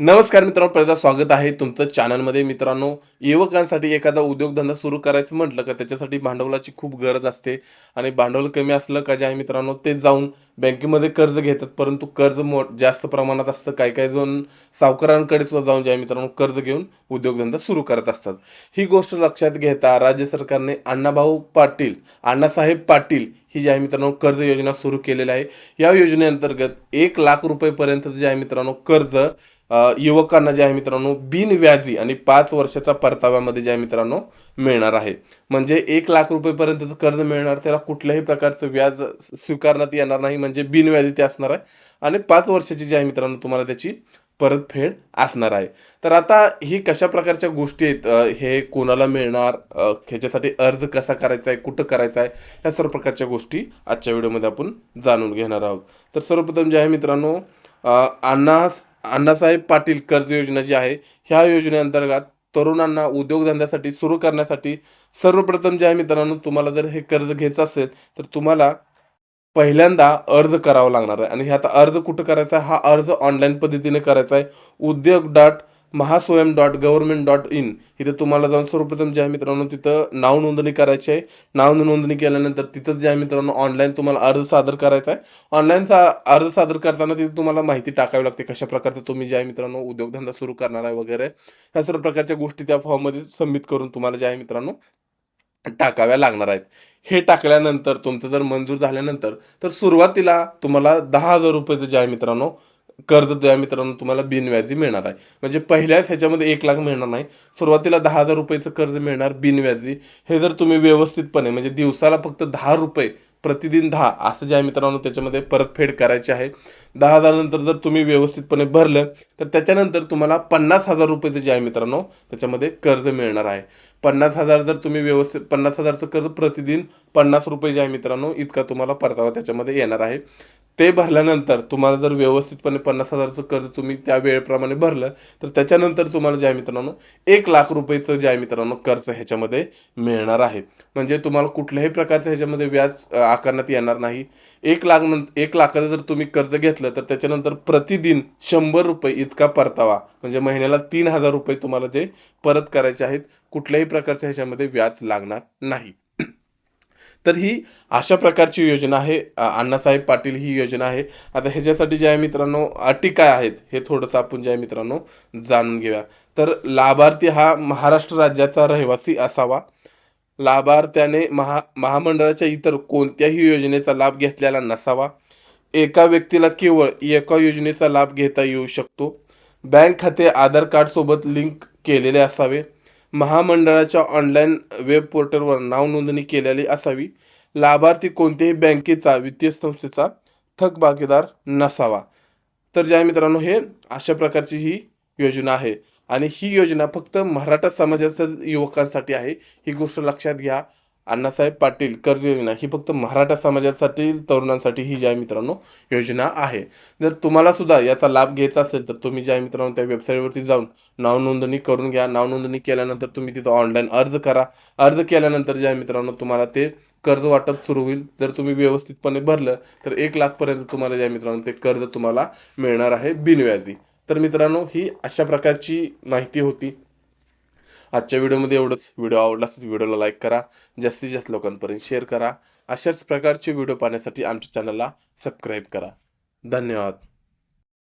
नमस्कार मित्रांनो पहिल्यांदा स्वागत आहे तुमचं चॅनलमध्ये मित्रांनो युवकांसाठी एखादा उद्योगधंदा सुरू करायचं म्हटलं का त्याच्यासाठी भांडवलाची खूप गरज असते. आणि भांडवल कमी असलं का जे आहे मित्रांनो ते जाऊन बँकेमध्ये कर्ज घेतात. परंतु कर्ज मो जास्त प्रमाणात असतं. काही काही जण सावकारांकडे सुद्धा जाऊन जे आहे मित्रांनो कर्ज घेऊन उद्योगधंदा सुरू करत असतात. ही गोष्ट लक्षात घेता राज्य सरकारने अण्णाभाऊ पाटील अण्णासाहेब पाटील ही जी आहे मित्रांनो कर्ज योजना सुरू केलेली आहे. या योजनेअंतर्गत एक लाख रुपयेपर्यंत जे आहे मित्रांनो कर्ज युवकांना जे आहे मित्रांनो बिनव्याजी आणि पाच वर्षाचा परताव्यामध्ये जे आहे मित्रांनो मिळणार आहे. म्हणजे एक लाख रुपयेपर्यंतचं कर्ज मिळणार त्याला कुठल्याही प्रकारचं व्याज स्वीकारण्यात येणार नाही म्हणजे बिनव्याजी ते असणार आहे. आणि पाच वर्षाची जी आहे मित्रांनो तुम्हाला त्याची परतफेड असणार आहे. तर आता ही कशा प्रकारच्या गोष्टी आहेत हे कोणाला मिळणार ह्याच्यासाठी अर्ज कसा करायचा आहे कुठं करायचा आहे ह्या सर्व प्रकारच्या गोष्टी आजच्या व्हिडिओमध्ये आपण जाणून घेणार आहोत. तर सर्वप्रथम जे आहे मित्रांनो अण्णा अण्णासाहेब पाटील कर्ज योजना जी आहे ह्या योजनेअंतर्गत तरुणांना उद्योगधंद्यासाठी सुरू करण्यासाठी सर्वप्रथम जे आहे मित्रांनो तुम्हाला जर हे कर्ज घ्यायचं असेल तर तुम्हाला पहिल्यांदा अर्ज करावा लागणार आहे. आणि ह्याचा अर्ज कुठं करायचा आहे? हा अर्ज ऑनलाईन पद्धतीने करायचा आहे. Udyog dot Mahaswayam dot government dot in इथं तुम्हाला जाऊन सर्वप्रथम जे आहे मित्रांनो तिथं नाव नोंदणी करायची आहे. नाव नोंदणी केल्यानंतर तिथं जे आहे मित्रांनो ऑनलाईन तुम्हाला अर्ज सादर करायचा आहे. ऑनलाईन सा अर्ज सादर करताना तिथे तुम्हाला माहिती टाकावी लागते कशा प्रकारचं तुम्ही जे आहे मित्रांनो उद्योगधंदा सुरू करणार आहे वगैरे. ह्या सर्व प्रकारच्या गोष्टी त्या फॉर्ममध्ये सबमिट करून तुम्हाला जे आहे मित्रांनो टाकाव्या लागणार आहेत. हे टाकल्यानंतर तुमचं जर मंजूर झाल्यानंतर तर सुरुवातीला तुम्हाला दहा हजार रुपयाचं जे आहे मित्रांनो कर्ज जे आहे मित्रांनो तुम्हाला बिनव्याजी मिळणार आहे. म्हणजे पहिल्याच ह्याच्यामध्ये एक लाख मिळणार नाही. सुरुवातीला दहा हजार रुपयेचं कर्ज मिळणार बिनव्याजी. हे जर तुम्ही व्यवस्थितपणे म्हणजे दिवसाला फक्त दहा रुपये प्रतिदिन दहा असं जे आहे मित्रांनो त्याच्यामध्ये परतफेड करायची आहे. दहा हजारानंतर जर तुम्ही व्यवस्थितपणे भरलं तर त्याच्यानंतर तुम्हाला पन्नास हजार रुपयेचं जे आहे मित्रांनो त्याच्यामध्ये कर्ज मिळणार आहे. पन्नास हजार जर तुम्ही व्यवस्थित पन्नास हजारचं कर्ज प्रतिदिन पन्नास रुपये जे आहे मित्रांनो इतका तुम्हाला परतावा त्याच्यामध्ये येणार आहे. ते भरल्यानंतर तुम्हाला जर व्यवस्थितपणे पन्नास हजारचं कर्ज तुम्ही त्या वेळेप्रमाणे भरलं तर त्याच्यानंतर तुम्हाला ज्या मित्रांनो एक लाख रुपयेचं ज्या मित्रांनो कर्ज ह्याच्यामध्ये मिळणार आहे. म्हणजे तुम्हाला कुठल्याही प्रकारचं ह्याच्यामध्ये व्याज आकारण्यात येणार नाही. एक लाख नंतर एक लाखाचं जर तुम्ही कर्ज घेतलं तर त्याच्यानंतर प्रतिदिन शंभर रुपये इतका परतावा म्हणजे महिन्याला तीन हजार रुपये तुम्हाला ते परत करायचे आहेत कुठल्याही प्रकारच्या ह्याच्यामध्ये व्याज लागणार नाही. तर ही अशा प्रकारची योजना आहे. अण्णासाहेब पाटील ही योजना आहे. आता ह्याच्यासाठी जे आहे मित्रांनो अटी काय आहेत हे थोडंसं आपण जे आहे मित्रांनो जाणून घेऊया. तर लाभार्थी हा महाराष्ट्र राज्याचा रहिवासी असावा. लाभार्थ्याने महा महामंडळाच्या इतर कोणत्याही योजनेचा लाभ घेतलेला नसावा. एका व्यक्तीला केवळ एका योजनेचा लाभ घेता येऊ शकतो. बँक खाते आधार कार्डसोबत लिंक केलेले असावे. महामंडळाच्या ऑनलाईन वेब पोर्टलवर नाव नोंदणी केलेली असावी. लाभार्थी कोणत्याही बँकेचा वित्तीय संस्थेचा थकबाकीदार नसावा. तर ज्या मित्रांनो हे अशा प्रकारची ही योजना आहे. आणि ही योजना फक्त मराठा समाजाच्या युवकांसाठी आहे. ही गोष्ट लक्षात घ्या. अण्णासाहेब पाटील कर्ज योजना ही फक्त मराठा समाजासाठी तरुणांसाठी ही ज्या मित्रांनो योजना आहे. जर तुम्हाला सुद्धा याचा लाभ घ्यायचा असेल तर तुम्ही ज्या मित्रांनो त्या वेबसाईटवरती जाऊन नावनोंदणी करून घ्या. नावनोंदणी केल्यानंतर तुम्ही तिथं ऑनलाईन अर्ज करा. अर्ज केल्यानंतर ज्या मित्रांनो तुम्हाला ते कर्ज वाटप सुरू होईल. जर तुम्ही व्यवस्थितपणे भरलं तर एक लाखपर्यंत तुम्हाला ज्या मित्रांनो ते कर्ज तुम्हाला मिळणार आहे बिनव्याजी. तर मित्रांनो ही अशा प्रकारची माहिती होती. आजच्या व्हिडिओमध्ये एवढंच. व्हिडिओ आवडला असेल व्हिडिओला लाईक करा. जास्तीत जास्त लोकांपर्यंत शेअर करा. अशाच प्रकारचे व्हिडिओ पाहण्यासाठी आमच्या चॅनलला सबस्क्राईब करा. धन्यवाद.